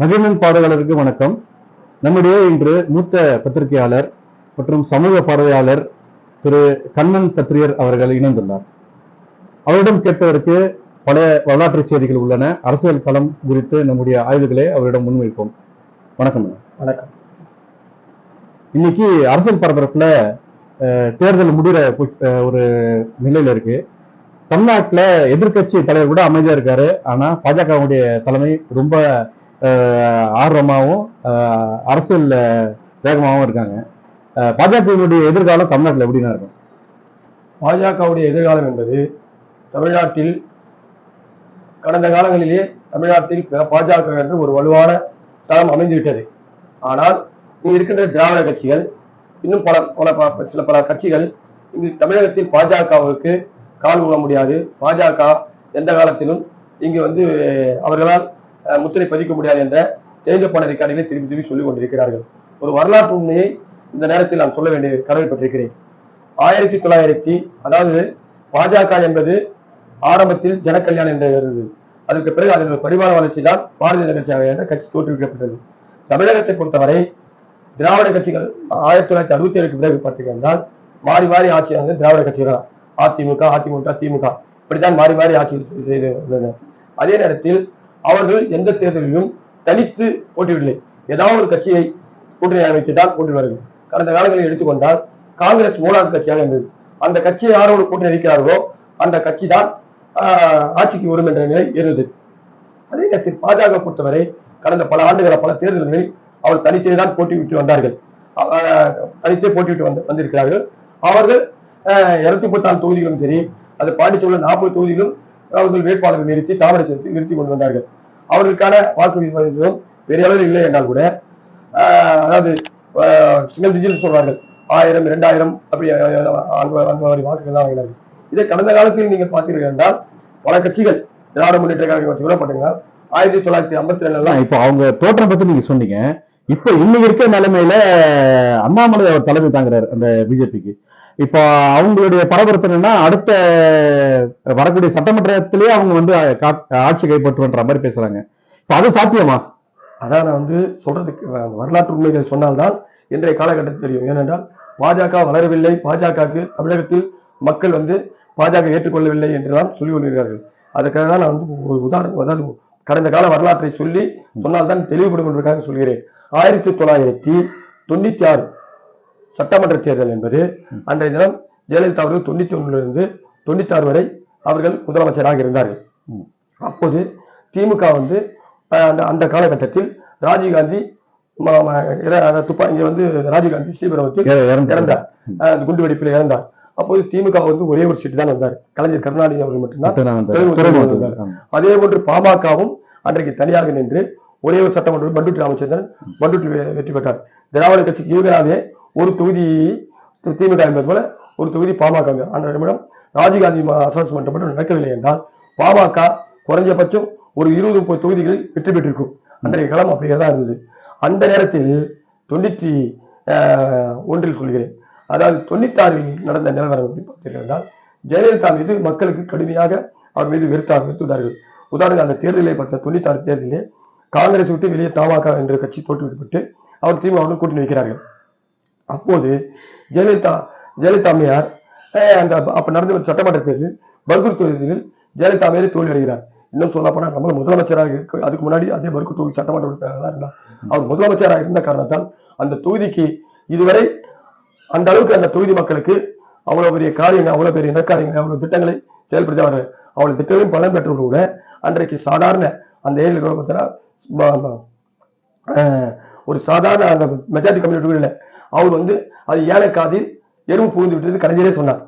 மகிழ்ந்தன் பார்வையாளருக்கு வணக்கம். நம்முடைய இன்று மூத்த பத்திரிகையாளர் மற்றும் சமூக பார்வையாளர் திரு கண்ணன் சத்ரியர் அவர்கள் இணைந்துள்ளார். அவரிடம் கேட்பதற்கு பல வரலாற்று செய்திகள் உள்ளன. அரசியல் களம் குறித்து நம்முடைய ஆய்வுகளை அவரிடம் முன்வைப்போம். வணக்கம். வணக்கம். இன்னைக்கு அரசியல் பரபரப்புல தேர்தல் முடிகிற ஒரு நிலையில இருக்கு. தமிழ்நாட்டுல எதிர்க்கட்சி தலைவர் கூட அமைதியா இருக்காரு. ஆனா பாஜகவுடைய தலைமை ரொம்ப ஆர்வமாகவும் அரசியலில் வேகமாகவும் இருக்காங்க. பாஜகவினுடைய எதிர்காலம் தமிழ்நாட்டில் எப்படின்னா இருக்கும்? பாஜகவுடைய எதிர்காலம் என்பது தமிழ்நாட்டில் கடந்த காலங்களிலே தமிழ்நாட்டில் பாஜக என்று ஒரு வலுவான தளம் அமைந்துவிட்டது. ஆனால் இங்கு இருக்கின்ற திராவிட கட்சிகள் இன்னும் பல பல ப- சில பல கட்சிகள் இங்கு தமிழகத்தில் பாஜகவுக்கு கால் கூட முடியாது. பாஜக எந்த காலத்திலும் இங்கு வந்து அவர்களால் முத்திரை பதிக்க முடியாது என்ற தேய்ந்த பண ரெக்கார்டுகளை திரும்பி திரும்பி சொல்லிக் கொண்டிருக்கிறார்கள். ஒரு வரலாற்று உண்மையை இந்த நேரத்தில் நான் சொல்ல வேண்டிய கடமைப்பட்டிருக்கிறேன். ஆயிரத்தி தொள்ளாயிரத்தி அதாவது பாஜக என்பது ஆரம்பத்தில் ஜனகல்யாண் என்று இருந்தது. அதற்கு பிறகு அதனுடைய பரிமாண வளர்ச்சி தான் பாரதிய ஜனதா என்ற கட்சி தோற்றுவிக்கப்பட்டது. தமிழகத்தை பொறுத்தவரை திராவிட கட்சிகள் ஆயிரத்தி தொள்ளாயிரத்தி அறுபத்தி ஏழுக்கு பிறகு பார்த்தீங்கன்னா மாறி மாறி ஆட்சி வந்து திராவிட கட்சிகள் அதிமுக அதிமுக திமுக இப்படித்தான் மாறி மாறி ஆட்சி செய்து அதே நேரத்தில் அவர்கள் எந்த தேர்தலிலும் தனித்து போட்டியிடவில்லை. ஏதாவது ஒரு கட்சியை கூட்டணி அமைத்து தான் போட்டியிடுவார்கள். கடந்த காலங்களில் எடுத்துக்கொண்டால் காங்கிரஸ் மூணாவது கட்சியாக இருந்தது. அந்த கட்சியை யாரோடு கூட்டணி இருக்கிறார்களோ அந்த கட்சி தான் ஆஹ், ஆட்சிக்கு வரும் என்ற நிலை இருந்தது. அதே நேரத்தில் பாஜக பொறுத்தவரை கடந்த பல ஆண்டுகள பல தேர்தல்களில் அவர் தனித்தே தான் போட்டியிட்டு வந்தார்கள். ஆஹ், தனித்தே போட்டியிட்டு வந்து வந்திருக்கிறார்கள். அவர்கள் இருநூத்தி முப்பத்தாறு தொகுதிகளும் சரி அது பாண்டிச்சேரியில் நாற்பது தொகுதிகளும் அவர்கள் வேட்பாளர்கள் நிறுத்தி தாமரை செலுத்தி நிறுத்தி கொண்டு வந்தார்கள். அவர்களுக்கான வாக்கு விகிதம் பெரிய அளவில் இல்லை என்றால் கூட அதாவது சிங்கிள் டிஜிட் சொல்றார்கள். ஆயிரம் இரண்டாயிரம் அப்படி அந்த மாதிரி வாக்குகள் வாங்கினார்கள். இதை கடந்த காலத்தில் நீங்கள் பார்த்தீர்கள் என்றால் பல கட்சிகள் திராவிட முன்னேற்ற கழகம் வச்சு கூட பார்த்தீங்கன்னா ஆயிரத்தி தொள்ளாயிரத்தி ஐம்பத்தி ரெண்டுல இப்போ அவங்க தோற்றம் பத்தி நீங்க சொன்னீங்க. இப்ப இன்னைக்கு இருக்க நிலைமையில அண்ணாமலை அவர் தலைமை தாங்குறாரு அந்த பிஜேபிக்கு. இப்போ அவங்களுடைய பரபரப்பு என்னன்னா அடுத்த வரக்கூடிய சட்டமன்றத்திலேயே அவங்க வந்து கா- ஆட்சி கைப்பற்றுன்ற மாதிரி பேசுறாங்க. இப்போ அது சாத்தியமா? அதான் நான் வந்து சொல்றதுக்கு அந்த வரலாற்று உண்மைகள் சொன்னால்தான் இன்றைய காலகட்டத்தில் தெரியும். ஏனென்றால் பாஜக வளரவில்லை. பாஜகவுக்கு தமிழகத்தில் மக்கள் வந்து பாஜக ஏற்றுக்கொள்ளவில்லை என்றுதான் சொல்லி கொள்கிறார்கள் அதுக்காக தான் நான் வந்து ஒரு உதாரணம் அதாவது கடந்த கால வரலாற்றை சொல்லி சொன்னால்தான் தெளிவுபடும் என்பதற்காக சொல்கிறேன். ஆயிரத்தி தொள்ளாயிரத்தி தொண்ணூத்தி ஆறு சட்டமன்ற தேர்தல் என்பது அன்றைய தினம் ஜெயலலிதா அவர்கள் தொண்ணூத்தி ஒன்றிலிருந்து தொண்ணூத்தி ஆறு வரை அவர்கள் முதலமைச்சராக இருந்தார்கள். அப்போது திமுக வந்து அந்த அந்த காலகட்டத்தில் ராஜீவ்காந்தி ம- ம- இற- அந்த துப்பா இங்க வந்து ராஜீவ்காந்தி ஸ்ரீபெருமத்தில் இற- இறந்து இறந்தார் அஹ், அந்த குண்டு வெடிப்பில் இறந்தார். அப்போது திமுக வந்து ஒரே ஒரு சீட்டு தான் வந்தார். கலைஞர் கருணாநிதி அவர்கள் மட்டும்தான். அதே போன்று பாமகவும் அன்றைக்கு தனியாக நின்று ஒரே ஒரு சட்டமன்ற பண்டுட்டி ராமச்சந்திரன் பண்டுட்டி வெற்றி பெற்றார். திராவிட கட்சிக்கு ஈகனாகவே ஒரு தொகுதி திமுக என்பது போல ஒரு தொகுதி பாமக அன்றைய நிமிடம் ராஜீவ்காந்தி அசஸ்மெண்ட் மட்டும் நடக்கவில்லை என்றால் பாமக குறைஞ்சபட்சம் ஒரு இருபது முப்பது தொகுதிகளில் வெற்றி பெற்றிருக்கும். அன்றைய களம் அப்படியே தான் இருந்தது. அந்த நேரத்தில் தொண்ணூற்றி ஒன்றில் சொல்கிறேன். அதாவது தொண்ணூத்தாறில் நடந்த நிலவரம் எப்படி பார்த்தீர்கள் என்றால் ஜெயலலிதா மீது மக்களுக்கு கடுமையாக அவர் மீது வெறுத்தார் வெறுத்துள்ளார்கள் உதாரணம் அந்த தேர்தலை பார்த்த தொண்ணூத்தாறு தேர்தலிலே காங்கிரஸ் விட்டு வெளியே தாமாக என்ற கட்சி தோற்றுவிடப்பட்டு அவர் திமுகவுடன் கூட்டணி வைக்கிறார்கள். அப்போது ஜெயலலிதா ஜெயலலிதா அம்மையார் அந்த அப்ப நடந்த ஒரு சட்டமன்ற தேர்தலில் பர்கூர் தொகுதியில் ஜெயலலிதா அம்மையார் தோல்வி அடைகிறார் இன்னும் சொல்ல போனால் நம்ம முதலமைச்சராக இருக்க அதுக்கு முன்னாடி அதே பர்கூர் தொகுதி சட்டமன்ற உறுப்பினராக தான் இருந்தார். அவர் முதலமைச்சராக இருந்த காரணத்தால் அந்த தொகுதிக்கு இதுவரை அந்த அளவுக்கு அந்த தொகுதி மக்களுக்கு அவ்வளவு பெரிய காரியங்கள் அவ்வளவு பெரிய இனக்காரியங்கள் அவ்வளவு திட்டங்களை செயல்படுத்தி அவர் அவ்வளவு திட்டங்களும் பலன் பெற்றவர்கள் கூட அன்றைக்கு சாதாரண அந்த ஏரியில் கூட பார்த்தீங்கன்னா ஆஹ் ஒரு சாதாரண அந்த மெஜாரிட்டி கம்யூனிட்டி அவர் வந்து அது ஏழை காதில் எறும்பு புகுந்து விட்டது கலைஞரே சொன்னார்.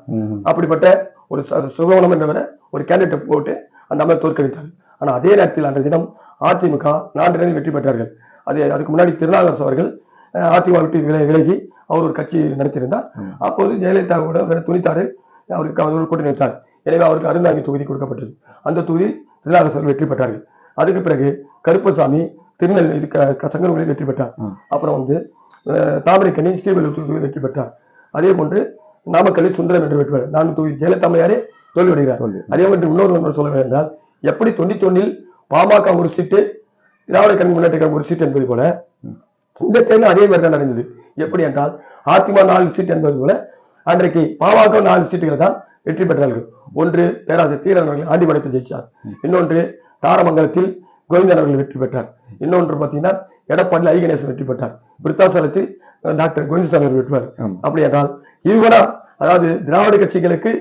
அப்படிப்பட்ட ஒரு சுகவனம் என்றவரை ஒரு கேண்டிடேட்டை போட்டு அந்த அம்மா தோற்கடித்தார். ஆனா அதே நேரத்தில் அன்றைய தினம் அதிமுக நான்கு வெற்றி பெற்றார்கள். அது அதுக்கு முன்னாடி திருநாகரசு அவர்கள் அதிமுக விட்டு விலை விலகி அவர் ஒரு கட்சி நடத்தியிருந்தார். ம். அப்போது ஜெயலலிதா கூட துணித்தாரில் அவருக்கு அவர் கூட்டணி வைத்தார். எனவே அவருக்கு அருந்தாங்கி தொகுதி கொடுக்கப்பட்டது. அந்த தொகுதியில் திருநாகரசு அவர்கள் வெற்றி பெற்றார்கள். அதுக்கு பிறகு கருப்பசாமி திருநெல்வேலி சங்கரவழியில் வெற்றி பெற்றார். அப்புறம் வந்து அஹ், தாமரைக்கனி ஸ்ரீவெல்லூர் தொகுதியில் வெற்றி பெற்றார் அதே போன்று நாமக்கல்லில் சுந்தரம் என்று வெற்றி பெற்றார் நான்கு தொகுதி ஜெயலலிதா அம்மையாரே தோல்வியடைகிறார் தோல்வி. அதே போன்று இன்னொரு ஒன்று சொல்ல வேண்டால் எப்படி தொண்ணூத்தி ஒன்னில் பாமக ஒரு சீட்டு திராவிட கல்வி முன்னேற்ற ஒரு சீட் என்பது போல இந்த தேர்தல் அதே மாதிரி தான் நடந்தது. எப்படி என்றால் அதிமுக நாலு சீட் என்பது போல அன்றைக்கு பாமக நாலு சீட்டுகள் தான் வெற்றி பெற்றார்கள். ஒன்று பேராசிரியர் தீரன் அவர்கள் ஆண்டிமடத்தில் ஜெயிச்சார். இன்னொன்று தாரமங்கலத்தில் கோவிந்தன் அவர்கள் வெற்றி பெற்றார். இன்னொன்று பார்த்தீங்கன்னா எடப்பாடியில் ஐகணேசன் வெற்றி பெற்றார் விருத்தாசலத்தில் டாக்டர் கோவிந்தசாமி அவர்கள் வெற்றி பெற்றார் ஆமா. அப்படி என்றால் இது கூட அதாவது திராவிட கட்சிகளுக்கு.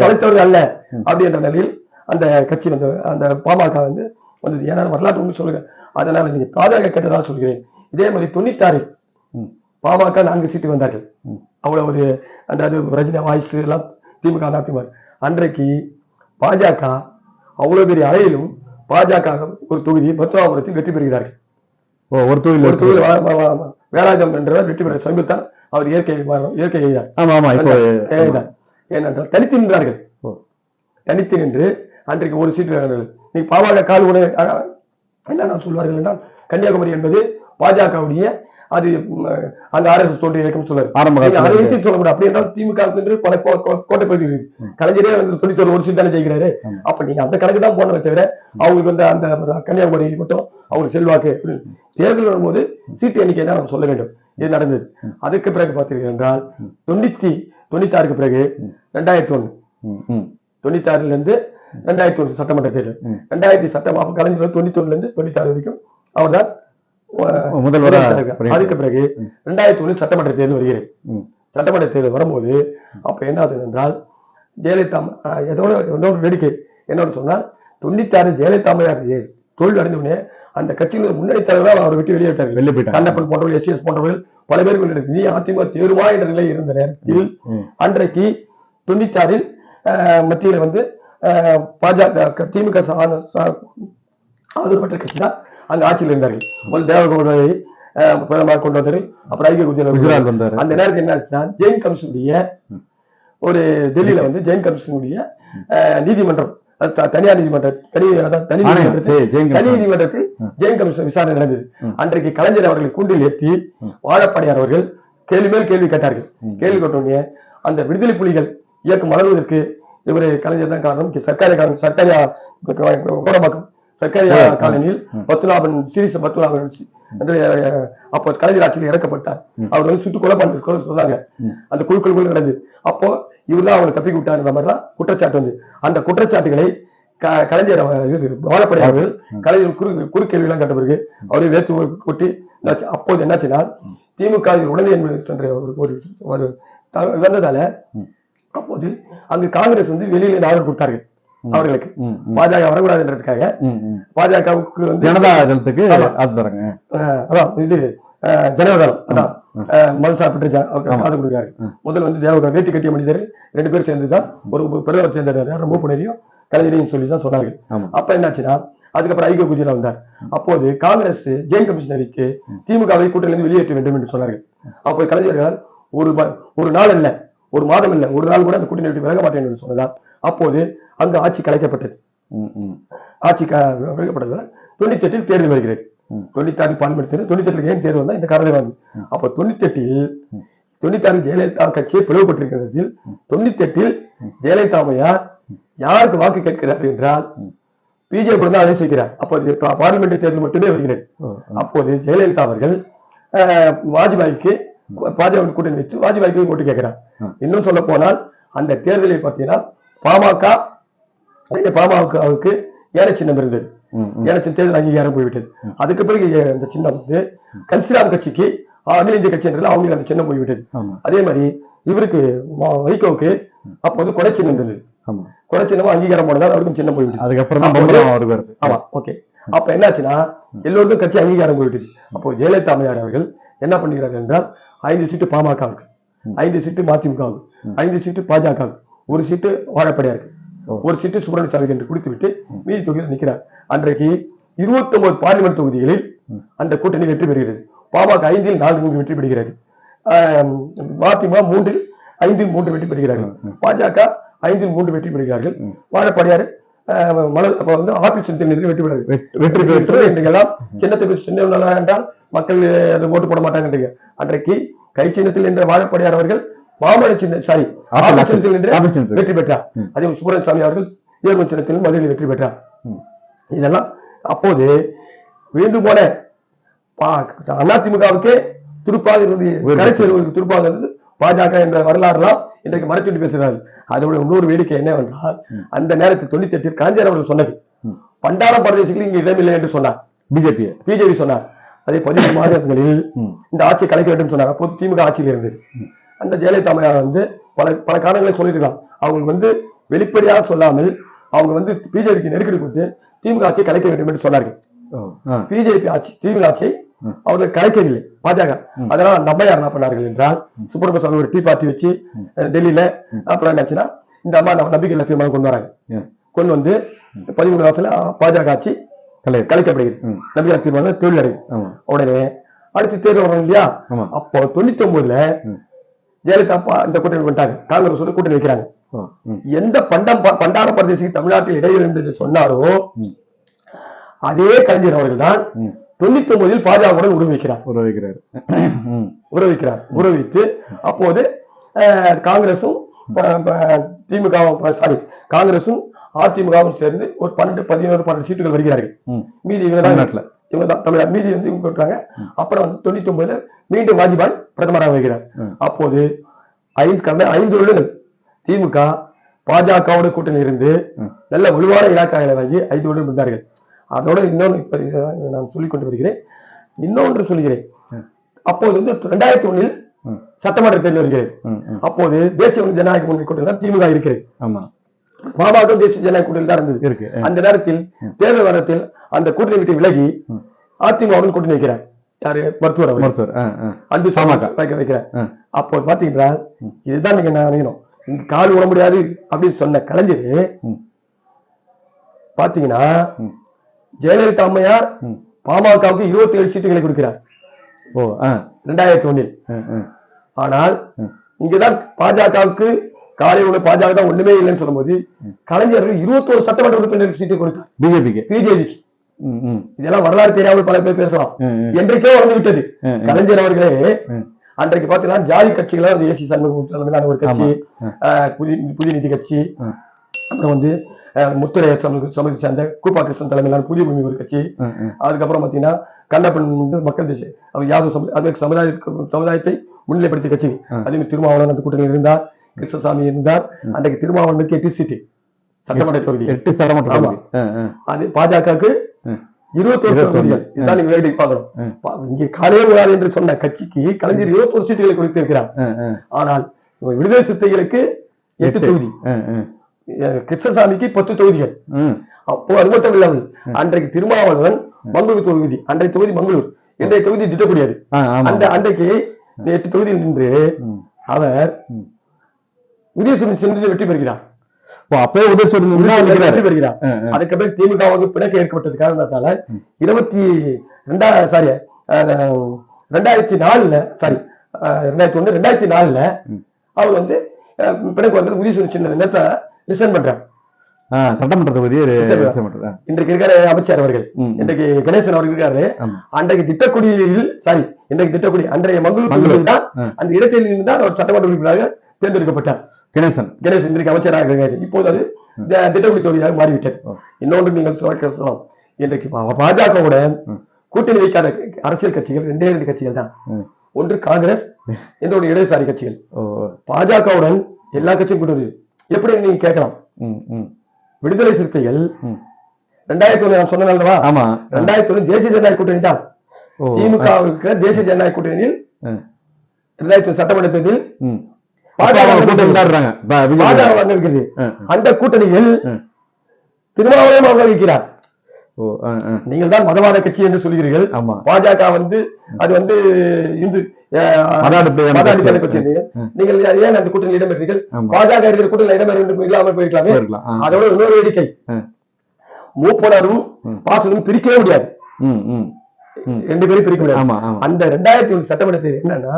சளைத்தவர்கள் அல்ல. அப்படி என்ற நிலையில் அந்த கட்சி வந்து அந்த பாமக வந்து வந்தது ஏன்னா வரலாற்று உண்மை சொல்லுங்க அதனால நீங்க பாஜக கேட்டதாக சொல்கிறேன் இதே மாதிரி தொண்ணூத்தாறில். பாமக நான்கு சீட்டு வந்தார்கள். அவ்வளவு ஒரு அந்த அது ரஜினி வாய்ஸ் எல்லாம் திமுக அதிமுக அன்றைக்கு பாஜக அவ்வளவு பெரிய அலையிலும் பாஜக ஒரு தொகுதி மத்துவாபுரத்தில் வெற்றி பெறுகிறார்கள் ஒரு தொழில் என்றவர் வெற்றி பெற சமீபத்தான் அவர் இயற்கை இயற்கை எய்தார் ஆமா ஆமா எய்தார் ஏனென்றால் தனித்து நின்றார்கள். தனித்து நின்று அன்றைக்கு ஒரு சீட்டு இழந்தார்கள். நீ பாமக கால் உணவு என்ன நான் சொல்வார்கள் என்றால் கன்னியாகுமரி என்பது பாஜகவுடைய அது அந்த ஆர்எஸ்எஸ் தோன்றி இயக்கம் நீங்க அதை வச்சு சொல்லக்கூடாது. அப்படி என்றால் திமுக கோ- கோட்டை பகுதி இருக்கு கலைஞரே வந்து தொண்ணூத்தொரு ஒரு தானே ஜெயிக்கிறாரு. ஆமா. அப்ப நீங்க அந்த கணக்கு தான் போனதை தவிர அவங்களுக்கு வந்து அந்த கன்னியாகுமரி மட்டும் அவங்களுக்கு செல்வாக்கு. தேர்தல் வரும்போது சீட்டு எண்ணிக்கை தான் நம்ம சொல்ல வேண்டும். இது நடந்தது. அதுக்கு பிறகு பார்த்தீர்கள் என்றால் தொண்ணூத்தி தொண்ணூத்தாறுக்கு பிறகு ரெண்டாயிரத்தி ஒண்ணு ம், தொண்ணூத்தாறுல இருந்து ரெண்டாயிரத்தி ஒன்று சட்டமன்ற தேர்தல். ரெண்டாயிரத்தி சட்டம் அப்ப கலைஞர் தொண்ணூத்தி ஒண்ணுல இருந்து தொண்ணூத்தாறு வரைக்கும். அவர்தான் முதல்வரா முதலமைச்சராக. அதுக்கு பிறகு ரெண்டாயிரத்தி ஒண்ணு சட்டமன்ற தேர்தல் வருகிறது. ம். சட்டமன்ற தேர்தல் வரும்போது அப்ப என்ன ஆகுது என்றால் ஜெயலலிதா இன்னொரு வேடிக்கை. என்னோட சொன்னால் தொண்ணூத்தாறு ஜெயலலிதா அம்மையார் ஏ- தோல்வி அடைந்த உடனே அந்த கட்சியின் முன்னணி தலைவராக அவர் விட்டு வெளியேற்றார்கள் வெளில போயிட்டாங்க. கண்ணப்பன் போன்றவர்கள் எஸ்எஸ் போன்றவர்கள் பல பேர் நீ அதிமுக தேர்வா என்ற நிலை இருந்த நேரத்தில் அன்றைக்கு தொண்ணூத்தாறில் அஹ், மத்தியில வந்து பாஜக திமுக சா- சா- ஆதரவு பெற்ற கட்சி தான் அங்க ஆட்சியில் இருந்தார்கள் முதல் தேவகவுடரை அஹ், பிரதமராக கொண்டு வந்தார்கள் அப்புறம் ஐக்கிய குஜராத் குஜராத் வந்தாரு. அந்த நேரத்தில் என்ன ஆச்சுன்னா ஜெயின் கமிஷனுடைய ஒரு டெல்லியில வந்து ஜெயின் கமிஷனுடைய நீதிமன்றம் தனியார் நீதிமன்றம் தனி நீதிமன்றத்தில் தனி ஜெயின் கமிஷன். விசாரணை நடந்தது. அன்றைக்கு கலைஞர் அவர்களை கூண்டில் ஏற்றி. வாழப்படையார் அவர்கள் கேள்வி மேல் கேள்வி கேட்டார்கள். கேள்வி கேட்ட உடனே அந்த விடுதலை புலிகள் இயக்கம் வளர்வதற்கு இவரு கலைஞர் தான் காரணம். சர்க்காரி காரணம். சர்க்காரியா கோடம்பாக்கம் சர்க்காரியா. காலனியில் பத்துநாபன் வந்து அஹ், அப்போ கலைஞர் ஆட்சியில் இறக்கப்பட்டார். அவர் வந்து சுட்டு கொலை பண்ணி ம். அந்த குழுக்களுக்குள்ள நடந்தது அப்போ இவர் தான் அவங்களை தப்பி விட்டாருன்ற மாதிரிலாம் குற்றச்சாட்டு வந்து அந்த குற்றச்சாட்டுகளை கலைஞர் வாழப்படையார் அவர்கள். கலைஞர் குறு குறுக்கேள்வியெல்லாம் கேட்ட பிறகு அவரே வேற்று கொட்டி? அப்போது என்னாச்சுன்னா திமுக உடனே என்பது சென்ற ஒரு வந்ததால. அப்போது அங்கு காங்கிரஸ் வந்து வெளியில ஆதரவு கொடுத்தார்கள். அவர்களுக்கு. பாஜக வரக்கூடாதுன்றதுக்காக. பாஜகவுக்கு வந்து ஜனதா தளத்துக்கு அதான் இது ஜனதாதளம். அதான். மது சாப்பிட்டு. ஆதரவு கொடுக்கிறாரு. ம். முதல் வந்து தேவகர் வேட்டி கட்டிய மனிதர் ரெண்டு பேரும் சேர்ந்து தான் ஒரு பிரதமர் சேர்ந்தார் மூப்பனரையும் கலைஞரையும் சொல்லி தான் சொன்னார்கள். ஆமா. அப்ப என்னாச்சுன்னா அதுக்கப்புறம் ஐக்கிய குஜராத் வந்தார். அப்போது காங்கிரஸ் ஜெயின் கமிஷனரிக்கு திமுகவை கூட்டணியிலிருந்து வெளியேற்ற வேண்டும் என்று சொன்னார்கள். அப்போ கலைஞர்கள் ஒரு ஒரு நாள் இல்ல ஒரு மாதம் இல்ல ஒரு நாள் கூட அந்த கூட்டணி விட்டு விலக மாட்டேன் என்று சொன்னதால் அப்போது அங்கு ஆட்சி கலைக்கப்பட்டது. ஆட்சி விலகப்பட்டதால் தொண்ணூத்தி எட்டில் தேர்தல் வருகிறது. தொண்ணூத்தி ஆறு பார்லிமெண்ட் தேர்தல் தொண்ணூத்தி எட்டுல ஏன் தேர்தல் வந்தா இந்த காரணம் வந்து. அப்போ தொண்ணூத்தி எட்டில். தொண்ணூத்தி ஆறு ஜெயலலிதா கட்சியை பிளவுபட்டிருக்கிறதில். தொண்ணூத்தி எட்டில். ஜெயலலிதா அம்மையார் யாருக்கு வாக்கு கேட்கிறார் என்றால். பிஜேபி தான் ஆலோசிக்கிறார் அப்போது பா- பார்லிமெண்ட் தேர்தல் மட்டுமே வருகிறது. அப்போது ஜெயலலிதா அவர்கள் வாஜ்பாய்க்கு பாஜக கூட்டணி வைத்து வாஜ்பாய்க்கு ஓட்டு கேட்கிறார். இன்னும் சொல்ல போனால் அந்த தேர்தலில் பார்த்தீங்கன்னா பாமக பாமகவுக்கு ஏழை சின்னம் இருந்தது. சின்ன தேர்தல் அங்கீகாரம் போய்விட்டது. அதுக்கு பிறகு அந்த சின்னம் வந்து கன்சிராம் கட்சிக்கு அகில இந்திய கட்சி என்றால் அவங்களுக்கு அந்த சின்னம் போய்விட்டது. அதே மாதிரி இவருக்கு வைகோவுக்கு அப்போது கொடை சின்னம் இருந்தது. கொடை சின்னமும் அங்கீகாரம் போனதால் அவருக்கும் சின்னம் போய்விட்டது. அதுக்கப்புறம் ஆமா ஓகே. அப்ப என்னாச்சுன்னா எல்லோருக்கும் கட்சி அங்கீகாரம் போயிட்டுச்சு அப்போ ஜெயலலிதா அம்மையார் அவர்கள் என்ன பண்ணுகிறார்கள் என்றால் ஐந்து சீட்டு பாமகவுக்கு. ஐந்து சீட்டு மதிமுகவுக்கு. ஐந்து சீட்டு பாஜகவுக்கு. ஒரு சீட்டு வாழப்படையாருக்கு. ஒரு சீட்டு சுப்பிரமணிய என்று கொடுத்து விட்டு ம். மீதி தொகுதியில் நிற்கிறார். அன்றைக்கு இருபத்தி ஒன்பது பார்லிமெண்ட் தொகுதிகளில். அந்த கூட்டணி வெற்றி பெறுகிறது. பாமக ஐந்தில் நான்கு வெற்றி பெறுகிறது. மதிமுக மூன்றில் ஐந்தில் மூன்று வெற்றி பெறுகிறார்கள். பாஜக ஐந்தில் மூன்று வெற்றி பெறுகிறார்கள். ஆஹ், மலர் அப்ப வந்து ஆபீஸ் வெற்றி பெறுகிறார்கள் வெற்றி- பெற்று இன்றைக்கெல்லாம் சின்னத்துக்கு சின்ன என்றால் மக்கள் அதை ஓட்டு போட மாட்டாங்கன்றீங்க. அன்றைக்கு கை சின்னத்தில் நின்ற வாழப்படையார் அவர்கள் மாமல சின்ன சாரி. சின்னத்தில். வெற்றி பெற்றார். அதே சுப்பிரமணிய சாமி அவர்கள் ஏர்மன் சின்னத்தில் மதுரையில் வெற்றி பெற்றார். இதெல்லாம் அப்போது விழுந்து போன அதிமுகவுக்கே துருப்பாக இருந்தது உயிர் கரைச்சல் துருப்பாக இருந்தது பாஜக என்ற வரலாறுலாம் இன்றைக்கு மறைத்துட்டு பேசுகிறார்கள் அதோட இன்னொரு வேடிக்கை என்னவென்றால். அந்த நேரத்தில் தொண்ணூத்தி எட்டில் காஞ்சியார் அவர்கள் சொன்னது. பண்டார பிரதேசத்தில் இங்கு இடமில்லை என்று சொன்னார் பிஜேபி பிஜேபி சொன்னார் அதே பதினெட்டு மாநிலங்களில் இந்த ஆட்சி கலைக்க வேண்டும் சொன்னார் அப்போது திமுக ஆட்சியில் இருந்தது. அந்த ஜெயலலிதா அம்மையார் வந்து பல பல காரணங்களை சொல்லியிருக்கலாம். அவங்க வந்து வெளிப்படையாக சொல்லாமல் அவங்க வந்து பிஜேபிக்கு நெருக்கடி கொடுத்து திமுக ஆட்சியை கலைக்க வேண்டும் என்று சொன்னார்கள். பிஜேபி ஆட்சி திமுக ஆட்சியை. அவர்கள் கலைக்கவில்லை. பாஜக. அதனால அந்த அம்மையார் என்ன பண்ணார்கள் என்றால் சுப்பிரமணிய சுவாமி ஒரு டீ பார்ட்டி வச்சு டெல்லியில. அப்புறம் என்னாச்சுன்னா இந்த அம்மா நம்பிக்கை தீர்மானம் கொண்டு வராங்க. கொண்டு வந்து பதிமூணு வருஷத்துல பாஜக ஆட்சி கலை கலைக்கப்படுகிறது. ம். நம்பிக்கை தீர்மானம் தொழில் அடையுது உடனே அடுத்து தேர்தல் வரும் இல்லையா? அப்போ தொண்ணூத்தி ஒன்பதுல. ஜெயலலிதா அப்பா இந்த கூட்டணி பண்ணிட்டாங்க காங்கிரஸ் வந்து கூட்டணி வைக்கிறாங்க. எந்த பண்டம் பண்டார பிரதேசத்துக்கு தமிழ்நாட்டில் இடையில் என்று சொன்னாரோ. அதே கலைஞர் அவர்கள் தான் தொண்ணூத்தி ஒன்பதில் பாஜகவுடன் உறவு வைக்கிறார். உறவிக்கிறார். ம். உறவு வைக்கிறார். உறவு வைத்து அப்போது காங்கிரசும் திமுகவும் சாரி காங்கிரசும் அதிமுகவும் சேர்ந்து ஒரு பன்னெண்டு பதினோரு பன்னெண்டு சீட்டுகள் வருகிறார்கள். மீதி இவங்க இவங்க தான் தமிழ்நாடு. மீதி வந்து இவங்க விட்டுறாங்க. அப்புறம் வந்து தொண்ணூத்தி ஒன்பதுல மீண்டும் வாஜ்பாய் பிரதமராக வருகிறார். அப்போது ஐந்து கடந்த ஐந்து வருடங்கள் திமுக பாஜகவோட கூட்டணி இருந்து. நல்ல வலுவான இலாக்காகளை வாங்கி ஐந்து வருடம் இருந்தார்கள். அதோட இன்னொன்று இப்ப நான் சொல்லிக் கொண்டு வருகிறேன். இன்னொன்று சொல்கிறேன். அப்போது வந்து ரெண்டாயிரத்தி ம். சட்டமன்ற தேர்தல் வருகிறது. அப்போது தேசிய ஜனநாயக முன்னணி கூட்டணி திமுக இருக்கிறது. பாமக தேசிய ஜனநாயக கூட்டணி தான் இருந்தது. அந்த நேரத்தில். தேர்தல் நேரத்தில் அந்த கூட்டணி விட்டு விலகி. அதிமுகவுடன் கூட்டணி வைக்கிறார் யாரு மருத்துவர் மருத்துவர் அன்பு வைக்க வைக்கிறார். அப்போ பாத்தீங்கன்னா. இதுதான் நீங்க நான் நினைக்கணும் இங்க கால் விட முடியாது அப்படின்னு சொன்ன கலைஞர். பாத்தீங்கன்னா. ஜெயலலிதா அம்மையார். பாமகவுக்கு இருபத்தி ஏழு சீட்டுகளை கொடுக்கிறார் ஓ ரெண்டாயிரத்தி ஆ ஆனால். இங்கதான் பாஜகவுக்கு காலை உள்ள பாஜக தான் ஒண்ணுமே இல்லைன்னு சொல்லும்போது. கலைஞர்கள் இருபத்தோரு சட்டமன்ற உறுப்பினர் சீட்டு கொடுத்தார் பிஜேபிக்கு பிஜேபிக்கு இதெல்லாம் வரலாறு தெரியாமல் பல பேர் பேசலாம் என்றைக்கே வளர்ந்து விட்டது. கலைஞர் அவர்களே. அன்றைக்கு பாத்தீங்கன்னா ஜாதி கட்சிகளா வந்து ஏசி சண்முகம் தலைமையிலான ஒரு கட்சி புதிய நீதி கட்சி. அப்புறம் வந்து ஆஹ், முத்துரை சமூக சமூகத்தை சேர்ந்த கூப்பா கிருஷ்ணன் தலைமையிலான புதிய பூமி ஒரு கட்சி. அதுக்கப்புறம் பாத்தீங்கன்னா கண்ணப்பன் மக்கள் தேசம் அவர் யாதவ் சமுதாய சமுதாயத்தை முன்னிலைப்படுத்திய கட்சி. அதே மாதிரி திருமாவளவன் அந்த கூட்டணியில் இருந்தார் கிருஷ்ணசாமி இருந்தார். அன்றைக்கு திருமாவளவனுக்கு எட்டு சீட்டு சட்டமன்ற தொகுதி. எட்டு சட்டமன்ற. அது பாஜகவுக்கு ம். இருபத்தோரு இருபத்தொன்னு. தொகுதிகள் இதுதான் நீங்க வேடி பார்க்கணும். ம். பா- இங்கே காலையே விழாது என்று சொன்ன கட்சிக்கு கலைஞர் சீட்டுகளை கொடுத்திருக்கிறார். ஆனால் விடுதலை எட்டு. தொகுதி. கிருஷ்ணசாமிக்கு பத்து தொகுதிகள். அப்போ அது மட்டும் இல்லாமல் அன்றைக்கு திருமாவளவன் மங்களூர் தொகுதி. அன்றைய தொகுதி மங்களூர். இன்றைய தொகுதி திட்டக்கூடியது. அந்த அன்றைக்கு எட்டு தொகுதியில் நின்று. அவர் ம். உதயசூரன் சென்று வெற்றி பெறுகிறார் அப்பவே சொல்லி வெற்றி பெறுகிறார் ஆ, ஆ. அதுக்கு பிறகு திமுக வந்து பிணக்கு ஏற்பட்டது காரணத்தால. இருபத்தி ரெண்டா சாரி ரெண்டாயிரத்தி நாலுல சாரி ரெண்டாயிரத்தி ஒண்ணு ரெண்டாயிரத்தி நாலுல. அவர் வந்து பிணக்கு வந்து உதயசூரன் சின்ன நேரத்தை ரிசைன் பண்றார் ஆ, சட்டமன்ற தொகுதி. இன்றைக்கு இருக்கிற அமைச்சர் அவர்கள். இன்றைக்கு கணேசன் அவர்கள் இருக்காரு. அன்றைக்கு திட்டக்குடியில் சாரி இன்றைக்கு திட்டக்குடி அன்றைய மங்களூர் தான். அந்த இடத்தில் தான் அவர் சட்டமன்ற உறுப்பினராக தேர்ந்தெடுக்கப்பட்டார் கணேசன் கணேசன் இன்றைக்கு அமைச்சராக கணேசன் இப்போது அது திட்டக்குடி தொகுதியாக மாறிவிட்டது. இன்னொன்று நீங்கள் சொல்ல சொல்லலாம் இன்றைக்கு பாஜகவோட. கூட்டணி வைக்காத அரசியல் கட்சிகள் ரெண்டே ரெண்டு கட்சிகள் தான். ஒன்று காங்கிரஸ் இன்னொன்று இடதுசாரி கட்சிகள். பாஜகவுடன் எல்லா கட்சியும் கூட்டணி எப்படி நீங்க கேட்கலாம். விடுதலை சிறுத்தைகள். ரெண்டாயிரத்தி ஒண்ணு நான் சொன்னேன் அல்லவா ஆமா ரெண்டாயிரத்தி ஒண்ணு தேசிய ஜனநாயக கூட்டணி தான் திமுக தேசிய ஜனநாயக கூட்டணியில். ரெண்டாயிரத்தி சட்டமன்ற தேர்தலில். பாஜக கூட்டணி. பாஜக அந்த கூட்டணியில். திருமாவளவன் ஆ, ஆ. நீங்கள் தான் மதவாத கட்சி என்று சொல்கிறீர்கள் பாஜக வந்து அது வந்து இந்து. நீங்கள் ஏன் அந்த கூட்டணியில் இடம்பெற்றீர்கள் பாஜக இருக்கிற கூட்டணியில் இடம்பெற இல்லாமல் போயிருக்கலாமே. அதோட இன்னொரு வேடிக்கை. மூப்பனரும் ம். பாசனும் பிரிக்கவே முடியாது. ரெண்டு பேரும் பிரிக்க முடியாது அந்த ரெண்டாயிரத்தி ஒன்று சட்டமன்றத்தில் என்னன்னா.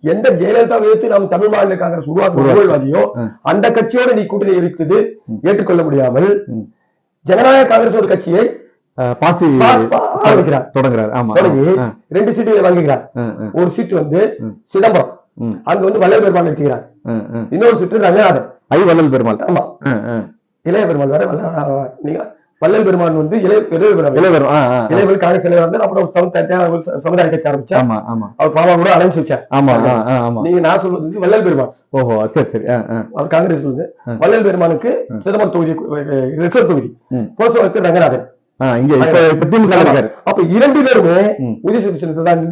எந்த ஜெயலலிதா வைத்து நாம் தமிழ் மாநில காங்கிரஸ் உருவாக்கும். ஊழல்வாதியோ. அந்த கட்சியோட நீ கூட்டணி வைத்தது. ஏற்றுக்கொள்ள முடியாமல். ஜனநாயக காங்கிரஸ் ஒரு கட்சியை பாசி ஆரம்பிக்கிறார் தொடங்குறாரு ஆமா தொடங்கி ரெண்டு சீட்டுகளை வாங்குகிறார் ஒரு சீட்டு வந்து. சிதம்பரம் அங்க வந்து வல்லல் பெருமாள் எடுத்துக்கிறார். இன்னொரு சீட்டு ரங்கநாதன் ஐ வள்ளல் பெருமாள் ஆமா. இளைய பெருமாள் வேற வல்ல- நீங்க வள்ளல் பெருமான் வந்து இளைய காங்கிரஸ் தலைவர் வந்து அப்புறம் சமுதாய கட்சி ஆரம்பிச்சா ஆமா ஆமா. அவர் பாபா கூட அலைன்ஸ் வச்சார். ஆமா ஆமா நீங்க நான் சொல்வது வந்து வள்ளல் பெருமான். ஓஹோ சரி சரி. அவர் காங்கிரஸ் வந்து. வள்ளல் பெருமானுக்கு சிதம்பரம் தொகுதி ரிசர்வ் தொகுதி. போசவத்து ரங்கநாதன் இங்க இப்ப இப்ப திமுக ல இருக்காரு. அப்ப இரண்டு பேருமே ம். உதயசூரிய சின்னத்தை தான்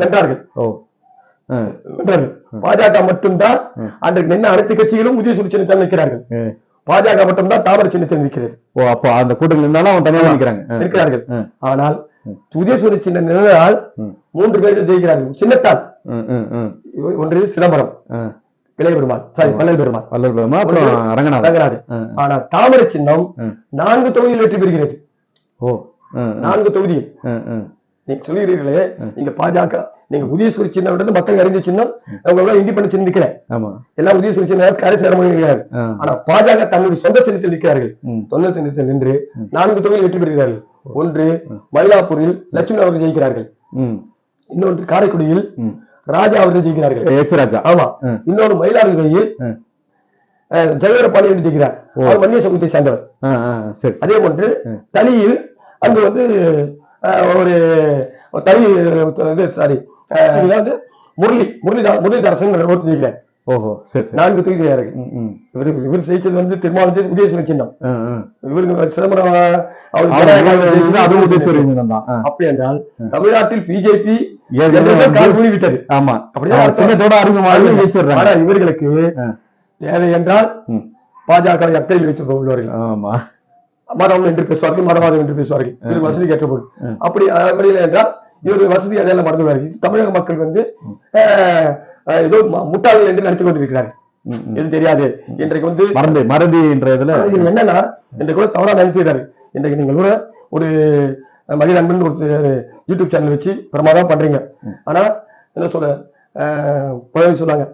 வென்றார்கள். ஓ. வென்றார்கள். பாஜக மட்டும்தான். அன்றைக்கு நின்ன அனைத்து கட்சிகளும் உதயசூரிய சின்னத்தில் நிற்கிறார்கள். பாஜக மட்டும்தான் தாமரை சின்னத்தில் நிற்கிறது ஓ அப்போ அந்த கூட்டணி இருந்தாலும் அவன் தனியா நிக்கிறாங்க ஆ, இருக்கிறார்கள். ஆனால். உதயசூரிய சின்னம் நின்றால் ம். மூன்று பேர்கள் ஜெயிக்கிறார்கள் சின்னத்தால். ஒன்று சிதம்பரம். இளைய பெருமாள் சாரி. வள்ளல் பெருமாள் வல்லல் பெருமா அப்புறம் ரங்கநாதன் ரங்கநாதன் ஆ, ஆனா தாமரை சின்னம். நான்கு தொகுதியில் வெற்றி பெறுகிறது ஓ நான்கு தொகுதியில். நீங்க சொல்லுகிறீர்களே. நீங்க பாஜக நீங்க உதயசூரி சின்னம் மக்கள் அறிஞ்ச சின்னம் அவங்க இண்டிபெண்டன்ஸ் சின்னம் நிக்கல ஆமா எல்லாம் உதயசூரி சின்னம் கரை சேர முடியாது ஆ, ஆனா பாஜக தன்னுடைய சொந்த சின்னத்தில் நிற்கிறார்கள். சொந்த சின்னத்தில் நின்று. நான்கு தொகுதியில் வெற்றி பெறுகிறார்கள் ஒன்று. மயிலாப்பூரில் லட்சுமி அவர்கள் ஜெயிக்கிறார்கள் இன்னொன்று காரைக்குடியில். ராஜா அவர்கள் ஜெயிக்கிறார்கள் ஆமா ம். இன்னொன்று மயிலாடுதுறையில். ஜெயவர பாண்டியன் ஜெயிக்கிறார். அவர் மன்னிய சமூகத்தை சேர்ந்தவர். அதே போன்று. தனியில் அங்கு வந்து ஒரு தனி சாரி வந்து முரளி முரளிதா முரளிதாசன் ஒருத்தர் ஜெயிக்கிறார் ஓஹோ சரி நான்கு ம், ம். இவர் இவர் ஜெயிச்சது வந்து திருமாவளத்தில் உதயசூரிய சின்னம். இவருக்கு சிதம்பரம் அப்படி என்றால். தமிழ்நாட்டில் பிஜேபி விட்டது ஆமா. அர்த்தம். சின்னத்தோட ஜெயிச்சிடுறாங்க. ஆனா இவர்களுக்கு. தேவை என்றால். பாஜக அக்கையில் வைத்துக் கொள்வார்கள் ஆமா. மதம் என்று பேசுவார்கள் மதவாதம் என்று பேசுவார்கள். வசதி கேட்டபோது. அப்படி அப்படி இல்லை என்றால் இவர்கள் வசதி அதையெல்லாம் மறந்துவார்கள் இது தமிழக மக்கள் வந்து ஏதோ முட்டாள்கள் என்று நினைத்துக் கொண்டிருக்கிறார்கள். இது தெரியாது. இன்றைக்கு வந்து மறந்து மறதி என்ற இதுல என்னன்னா இன்றைக்கு கூட தவறா நினைக்கிறாரு இன்றைக்கு நீங்கள் கூட ஒரு மகிழ் அன்பன் ஒரு யூடியூப் சேனல் வச்சு பிரமாதம் பண்றீங்க. ஆனா என்ன அஹ், பழனி சொன்னாங்க.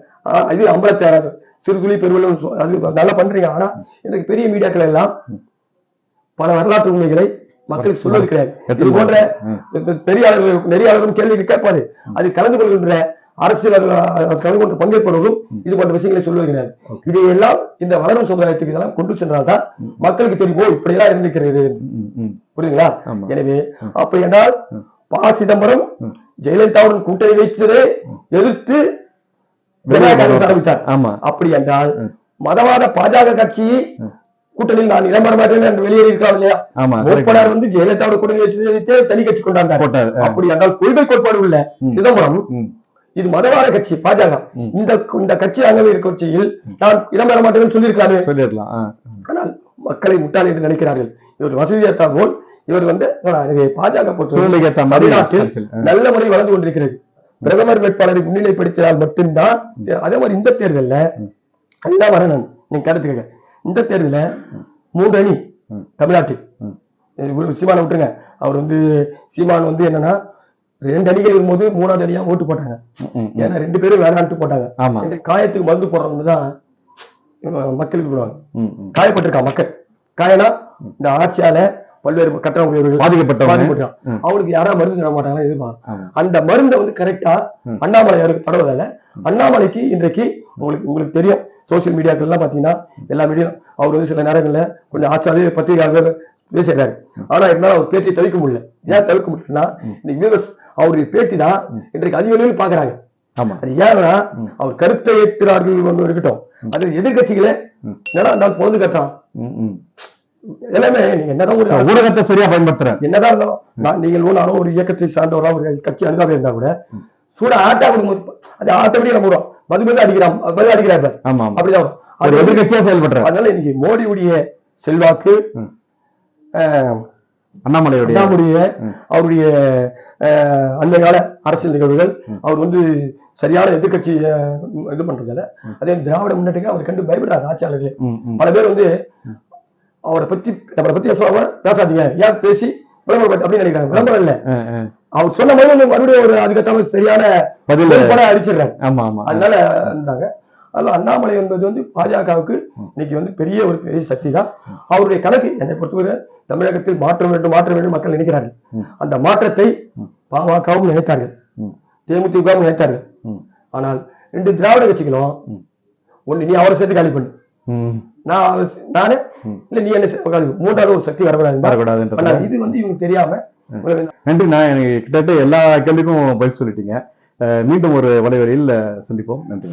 இது அம்பலத்தேராது சிறு துளி பெருவெள்ளம் அது நல்லா பண்றீங்க. ஆனா இன்றைக்கு பெரிய மீடியாக்கள் எல்லாம். பல வரலாற்று உண்மைகளை மக்களுக்கு சொல்வது கிடையாது இது போன்ற பெரியாளர்கள் நெறியாளர்களும் கேள்வி கேட்பாரு அது கலந்து கொள்கின்ற அரசியல் கலந்து கொண்டு பங்கேற்பவர்களும் இது போன்ற விஷயங்களை சொல்வது கிடையாது. இதையெல்லாம் இந்த வளரும் சமுதாயத்துக்கு இதெல்லாம் கொண்டு சென்றால்தான். மக்களுக்கு தெரியுமோ இப்படியெல்லாம் இருந்திருக்கிறது. புரியுதுங்களா எனவே ம். அப்படி என்றால். ப சிதம்பரம். ஜெயலலிதாவுடன் கூட்டணி வைத்ததை எதிர்த்து ஆரம்பித்தார் ஆமா அப்படி என்றால். மதவாத பாஜக கட்சி. கூட்டணியில் நான் இடம்பெற மாட்டேன் என்று வெளியேறி இருக்கலாம் இல்லையா வந்து ஜெயலலிதாவோட கூட்டணி வச்சு தனி கட்சி கொண்டாந்தார். அப்படி என்றால் கொள்கை கோட்பாடு உள்ள. சிதம்பரம். இது மதவாத கட்சி பாஜக. இந்த இந்த கட்சி அங்கே இருக்க கட்சியில் நான் இடம்பெற மாட்டேன்னு சொல்லியிருக்காரு. ஆனால் மக்களை முட்டாள் என்று நினைக்கிறார்கள் இவர் வசதியேற்ற போல் இவர் வந்து பாஜக தமிழ்நாட்டில். ஆ. நல்ல முறை வளர்ந்து கொண்டிருக்கிறது பிரதமர் வேட்பாளரை முன்னிலைப்படுத்தினால் மட்டும்தான் அதே மாதிரி இந்த தேர்தல்ல ம். அதுதான் வரணும் நீங்க கருத்து கேட்க இந்த தேர்தல்ல மூன்று அணி. தமிழ்நாட்டில் சீமானை விட்டுருங்க. அவர் வந்து சீமான் வந்து என்னன்னா ரெண்டு அணிகள் இருக்கும்போது மூணாவது அணியா ஓட்டு போட்டாங்க. ஏன்னா ரெண்டு பேரும் வேணான்ட்டு போட்டாங்க. காயத்துக்கு மருந்து போடுறவங்க தான் இவங்க மக்களுக்கு போடுவாங்க ம், ம். காயப்பட்டிருக்கான் மக்கள். காயனா இந்த ஆட்சியால பல்வேறு கட்டண உயர்வுகள் பாதிக்கப்பட்டான் ம். அவனுக்கு யாரா மருந்து தர மாட்டாங்கன்னா எதிர்பார்க்கும் ஆமா. அந்த மருந்தை வந்து கரெக்டா. அண்ணாமலை அவருக்கு தடவதால அண்ணாமலைக்கு இன்றைக்கு உங்களுக்கு உங்களுக்கு தெரியும். சோசியல் மீடியாக்கள் எல்லாம் பாத்தீங்கன்னா எல்லா மீடியம் அவர் வந்து சில நேரங்கள்ல கொஞ்சம் ஆச்சாரிய பத்திரிகையாளர் பேசுறாரு ஆனா இருந்தாலும் அவர் பேட்டி தவிர்க்க முடியல ஏன் தவிர்க்க முடியலன்னா. இன்னைக்கு viewers அவருடைய பேட்டி தான். இன்றைக்கு அதிக அளவில் பாக்குறாங்க ஆமா அது ஏன்னா. அவர் கருத்தை ஏற்கிறார்கள் ஒன்று இருக்கட்டும் அது எதிர்கட்சிகளே. என்னடா நான் பொழுது கட்டான். எல்லாமே நீங்க என்னதான் ஊடகத்தை சரியா பயன்படுத்துறேன் என்னதான் இருந்தாலும் நான் நீங்கள் நானும் ஒரு இயக்கத்தை சார்ந்தவரா ஒரு கட்சி அனுதாபம் இருந்தா கூட. சூட ஆட்டா விடும்போது அது ஆட்டபடியே நம்ம விடும் மது மது அடிக்கிறான் பதில் அடிக்கிறார் பாரு. ஆமா ஆமா அப்படிதான் வரும் ஒரு அது வந்து- எதிர்கட்சியா செயல்படுற அதனால இன்னைக்கு மோடியுடைய செல்வாக்கு அண்ணாமலையுடைய. அவருடைய அந்த கால அரசியல் நிகழ்வுகள். அவர் வந்து சரியான எதிர்க்கட்சி ஆஹ், இது பண்றதுல ம். அதே திராவிட முன்னேற்றங்கள் அவர் கண்டு பயப்படுறாங்க ஆட்சியாளர்களே. பல பேர் வந்து அவரை பத்தி நம்மளை பத்தி பேசாதீங்க ஏன் பேசி விளம்பரம் அப்படின்னு நினைக்கிறாங்க விளம்பரம் இல்ல. அவர் சொன்ன மாதிரி மறுபடியும் ஒரு அதுக்கேற்ற சரியான பதில் படம் அடிச்சிடுறாரு ஆமா ஆமா அதனால இருந்தாங்க அதனால அண்ணாமலை என்பது வந்து பாஜகவுக்கு இன்னைக்கு வந்து பெரிய ஒரு பெரிய சக்தி தான் அவருடைய கணக்கு என்னை பொறுத்தவரை தமிழகத்தில் மாற்றம் வேண்டும் மாற்ற வேண்டும் மக்கள் நினைக்கிறார்கள். அந்த மாற்றத்தை. பாமகவும் நினைத்தார்கள். தேமுதிகவும் நினைத்தார்கள். ஆனால் ரெண்டு திராவிட கட்சிகளும். ஒண்ணு நீ அவரை சேர்த்து காலி பண்ணு. நான் நானு. இல்ல நீ என்ன. மூன்றாவது ஒரு சக்தி வரக்கூடாது வரக்கூடாதுன்றது ஆனா இது வந்து இவங்க தெரியாம நன்றி. நான் எனக்கு கிட்டத்தட்ட எல்லா கேள்விக்கும் பதில் சொல்லிட்டீங்க. மீண்டும் ஒரு வலைவலியில் சந்திப்போம். நன்றி.